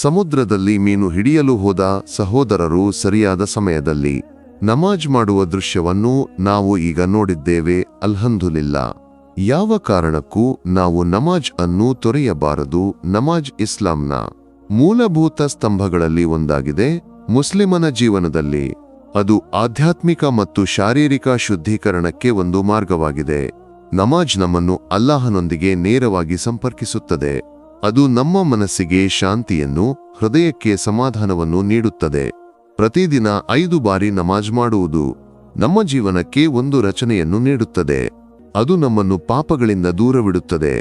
ಸಮುದ್ರದಲ್ಲಿ ಮೀನು ಹಿಡಿಯಲು ಹೋದ ಸಹೋದರರು ಸರಿಯಾದ ಸಮಯದಲ್ಲಿ ನಮಾಜ್ ಮಾಡುವ ದೃಶ್ಯವನ್ನು ನಾವು ಈಗ ನೋಡಿದ್ದೇವೆ, ಅಲ್ಹಂದುಲಿಲ್ಲ. ಯಾವ ಕಾರಣಕ್ಕೂ ನಾವು ನಮಾಜ್ ಅನ್ನು ತೊರೆಯಬಾರದು, ನಮಾಜ್ ಇಸ್ಲಾಂನ ಮೂಲಭೂತ ಸ್ತಂಭಗಳಲ್ಲಿ ಒಂದಾಗಿದೆ, ಮುಸ್ಲಿಮನ ಜೀವನದಲ್ಲಿ. ಅದು ಆಧ್ಯಾತ್ಮಿಕ ಮತ್ತು ಶಾರೀರಿಕ ಶುದ್ಧೀಕರಣಕ್ಕೆ ಒಂದು ಮಾರ್ಗವಾಗಿದೆ. ನಮಾಜ್ ನಮ್ಮನ್ನು ಅಲ್ಲಾಹನೊಂದಿಗೆ ನೇರವಾಗಿ ಸಂಪರ್ಕಿಸುತ್ತದೆ. ಅದು ನಮ್ಮ ಮನಸ್ಸಿಗೆ ಶಾಂತಿಯನ್ನು, ಹೃದಯಕ್ಕೆ ಸಮಾಧಾನವನ್ನು ನೀಡುತ್ತದೆ. ಪ್ರತಿದಿನ ಐದು ಬಾರಿ ನಮಾಜ್ ಮಾಡುವುದು ನಮ್ಮ ಜೀವನಕ್ಕೆ ಒಂದು ರಚನೆಯನ್ನು ನೀಡುತ್ತದೆ. ಅದು ನಮ್ಮನ್ನು ಪಾಪಗಳಿಂದ ದೂರವಿಡುತ್ತದೆ.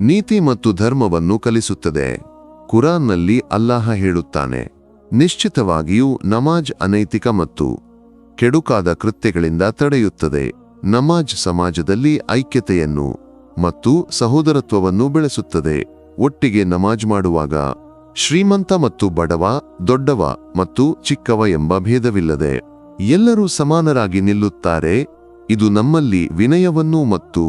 ನೀತಿ ಮತ್ತು ಧರ್ಮವನ್ನು ಕಲಿಸುತ್ತದೆ. ಕುರಾನ್ನಲ್ಲಿ ಅಲ್ಲಾಹ ಹೇಳುತ್ತಾನೆ, ನಿಶ್ಚಿತವಾಗಿಯೂ ನಮಾಜ್ ಅನೈತಿಕ ಮತ್ತು ಕೆಡುಕಾದ ಕೃತ್ಯಗಳಿಂದ ತಡೆಯುತ್ತದೆ. ನಮಾಜ್ ಸಮಾಜದಲ್ಲಿ ಐಕ್ಯತೆಯನ್ನು ಮತ್ತು ಸಹೋದರತ್ವವನ್ನು ಬೆಳೆಸುತ್ತದೆ. ಒಟ್ಟಿಗೆ ನಮಾಜ್ ಮಾಡುವಾಗ ಶ್ರೀಮಂತ ಮತ್ತು ಬಡವ, ದೊಡ್ಡವ ಮತ್ತು ಚಿಕ್ಕವ ಎಂಬ ಭೇದವಿಲ್ಲದೆ ಎಲ್ಲರೂ ಸಮಾನರಾಗಿ ನಿಲ್ಲುತ್ತಾರೆ. ಇದು ನಮ್ಮಲ್ಲಿ ವಿನಯವನ್ನು ಮತ್ತು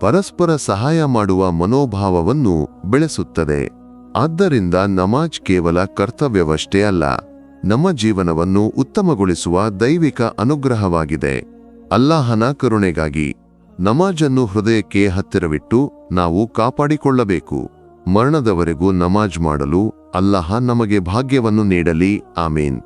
ಪರಸ್ಪರ ಸಹಾಯ ಮಾಡುವ ಮನೋಭಾವವನ್ನು ಬೆಳೆಸುತ್ತದೆ. ಆದ್ದರಿಂದ ನಮಾಜ್ ಕೇವಲ ಕರ್ತವ್ಯವಷ್ಟೇ ಅಲ್ಲ, ನಮ್ಮ ಜೀವನವನ್ನು ಉತ್ತಮಗೊಳಿಸುವ ದೈವಿಕ ಅನುಗ್ರಹವಾಗಿದೆ. ಅಲ್ಲಾಹನ ಕರುಣೆಗಾಗಿ ನಮಾಜನ್ನು ಹೃದಯಕ್ಕೆ ಹತ್ತಿರವಿಟ್ಟು ನಾವು ಕಾಪಾಡಿಕೊಳ್ಳಬೇಕು. ಮರಣದವರೆಗೂ ನಮಾಜ್ ಮಾಡಲು ಅಲ್ಲಾಹ ನಮಗೆ ಭಾಗ್ಯವನ್ನು ನೀಡಲಿ. ಆಮೀನ್.